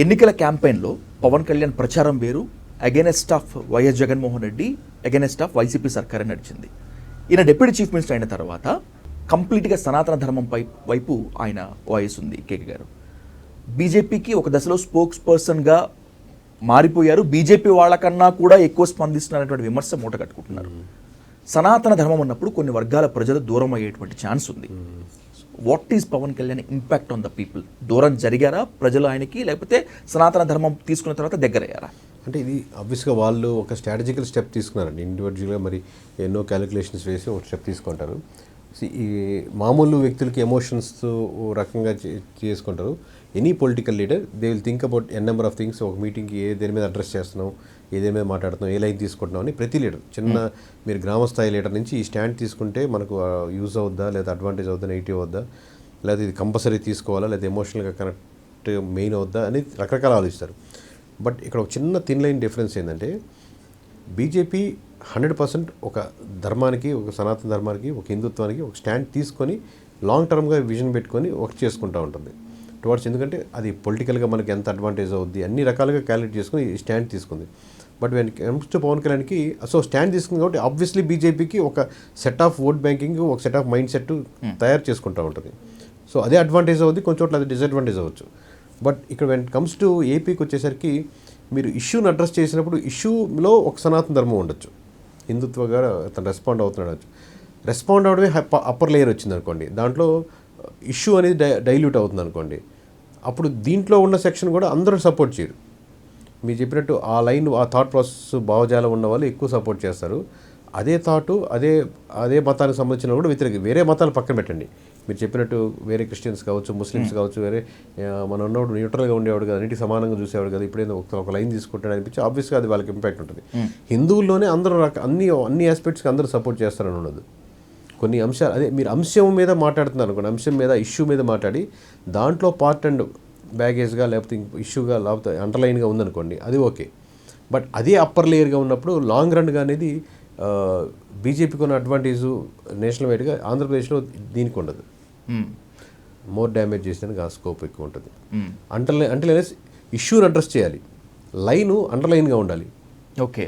ఎన్నికల క్యాంపెయిన్లో పవన్ కళ్యాణ్ ప్రచారం వేరు against of YS Jaganmohan Reddy against of YCP సర్కార్ నడిచింది. ఈయన డిప్యూటీ చీఫ్ మినిస్టర్ అయిన తర్వాత కంప్లీట్గా సనాతన ధర్మంపై వైపు ఆయన వాయిస్ ఉంది కేకే గారు. బీజేపీకి ఒక దశలో స్పోక్స్ పర్సన్గా మారిపోయారు. బీజేపీ వాళ్ళకన్నా కూడా ఎక్కువ స్పందిస్తున్నటువంటి విమర్శ మూట కట్టుకుంటున్నారు. సనాతన ధర్మం ఉన్నప్పుడు కొన్ని వర్గాల ప్రజలు దూరం అయ్యేటువంటి ఛాన్స్ ఉంది. What is Pawan Kalyan impact on the people? దూరం జరిగారా? ప్రజలు ఆయనకి లేకపోతే సనాతన ధర్మం తీసుకున్న తర్వాత దగ్గరయ్యారా? అంటే ఇది ఆబ్వియస్గా వాళ్ళు ఒక స్ట్రాటజికల్ స్టెప్ తీసుకున్నారండి. ఇండివిజువల్గా మరి ఎన్నో క్యాలిక్యులేషన్స్ వేసి ఒక స్టెప్ తీసుకుంటారు. ఈ మామూలు వ్యక్తులకి ఎమోషన్స్ రకంగా చే- చేసుకుంటారు. Any political leader they will think about N number of things ఒక మీటింగ్కి ఏ దేని మీద అడ్రస్ చేస్తున్నాం ఏ దేని మీద మాట్లాడుతున్నాం ఏ లైన్ తీసుకుంటున్నాం అని ప్రతి లీడర్ చిన్న మీరు గ్రామ స్థాయి లీడర్ నుంచి ఈ స్టాండ్ తీసుకుంటే మనకు యూజ్ అవుద్దా లేదా అడ్వాంటేజ్ అవుద్దా నెగిటివ్ అవుద్దా? లేదా ఇది కంపల్సరీ తీసుకోవాలా లేదా ఎమోషనల్గా కనెక్ట్ మెయిన్ అవుద్దా అని రకరకాల ఆలోచిస్తారు. బట్ ఇక్కడ ఒక చిన్న థిన్ లైన్ డిఫరెన్స్ ఏంటంటే బీజేపీ హండ్రెడ్ పర్సెంట్ ఒక ధర్మానికి ఒక సనాతన ధర్మానికి ఒక హిందుత్వానికి ఒక స్టాండ్ తీసుకొని లాంగ్ టర్మ్గా విజన్ పెట్టుకొని వర్క్ చేసుకుంటూ ఉంటుంది. టువర్డ్స్ ఎందుకంటే అది పొలిటికల్గా మనకి ఎంత అడ్వాంటేజ్ అవుద్ది అన్ని రకాలుగా క్యాలిక్యులేట్ చేసుకుని స్టాండ్ తీసుకుంది. But when comes to Pawan కళ్యాణ్కి సో స్టాండ్ తీసుకుంది కాబట్టి ఆబ్వియస్లీ బీజేపీకి ఒక సెట్ ఆఫ్ ఓట్ బ్యాంకింగ్ ఒక సెట్ ఆఫ్ మైండ్ సెట్ తయారు చేసుకుంటూ ఉంటుంది. సో అదే అడ్వాంటేజ్ అవుద్ది కొంచెం చోట్ల అది డిసడ్వాంటేజ్ అవ్వచ్చు. బట్ ఇక్కడ వెన్ కమ్స్ టు ఏపీకి వచ్చేసరికి మీరు ఇష్యూని అడ్రస్ చేసినప్పుడు ఇష్యూలో ఒక సనాతన ధర్మం ఉండొచ్చు. హిందుత్వగా అతను రెస్పాండ్ అవుతున్నాడు. రెస్పాండ్ అవడమే అప్పర్ లేయర్ వచ్చింది అనుకోండి. దాంట్లో uh, ఇష్యూ అనేది డై డైల్యూట్ అవుతుంది అనుకోండి. అప్పుడు దీంట్లో ఉన్న సెక్షన్ కూడా అందరూ సపోర్ట్ చేయరు. మీరు చెప్పినట్టు ఆ లైన్ ఆ థాట్ ప్రాసెస్ భావజాలం ఉన్న వాళ్ళు ఎక్కువ సపోర్ట్ చేస్తారు. అదే థాటు అదే అదే మతానికి సంబంధించిన కూడా వ్యతిరేక వేరే మతాలు పక్కన పెట్టండి. మీరు చెప్పినట్టు వేరే క్రిస్టియన్స్ కావచ్చు ముస్లిమ్స్ కావచ్చు వేరే మనం ఉన్నప్పుడు న్యూట్రల్గా ఉండేవాడు కదా అన్నిటి సమానంగా చూసేవాడు కదా ఇప్పుడేదో ఒక ఒక లైన్ తీసుకుంటాడు అనిపించి ఆబ్వియస్గా అది వాళ్ళకి ఇంపాక్ట్ ఉంటుంది. హిందువుల్లోనే అందరూ రక- అన్ని అన్ని ఆస్పెక్ట్స్కి అందరూ సపోర్ట్ చేస్తారని ఉండదు. కొన్ని అంశాలు అదే మీరు అంశం మీద మాట్లాడుతున్నారు అనుకోండి అంశం మీద ఇష్యూ మీద మాట్లాడి దాంట్లో పార్ట్ అండ్ బ్యాగేజ్గా లేకపోతే ఇష్యూగా లేకపోతే అండర్లైన్గా ఉందనుకోండి అది ఓకే బట్ అదే అప్పర్ లేయర్గా ఉన్నప్పుడు లాంగ్ రన్గా అనేది బీజేపీకి ఉన్న అడ్వాంటేజ్ నేషనల్ వైడ్గా ఆంధ్రప్రదేశ్లో దీనికి ఉండదు. మోర్ డ్యామేజ్ చేసేదానికి ఆ స్కోప్ ఎక్కువ ఉంటుంది. అండర్లైన్ అంటే ఇష్యూని అడ్రస్ చేయాలి. లైను అండర్లైన్గా ఉండాలి. ఓకే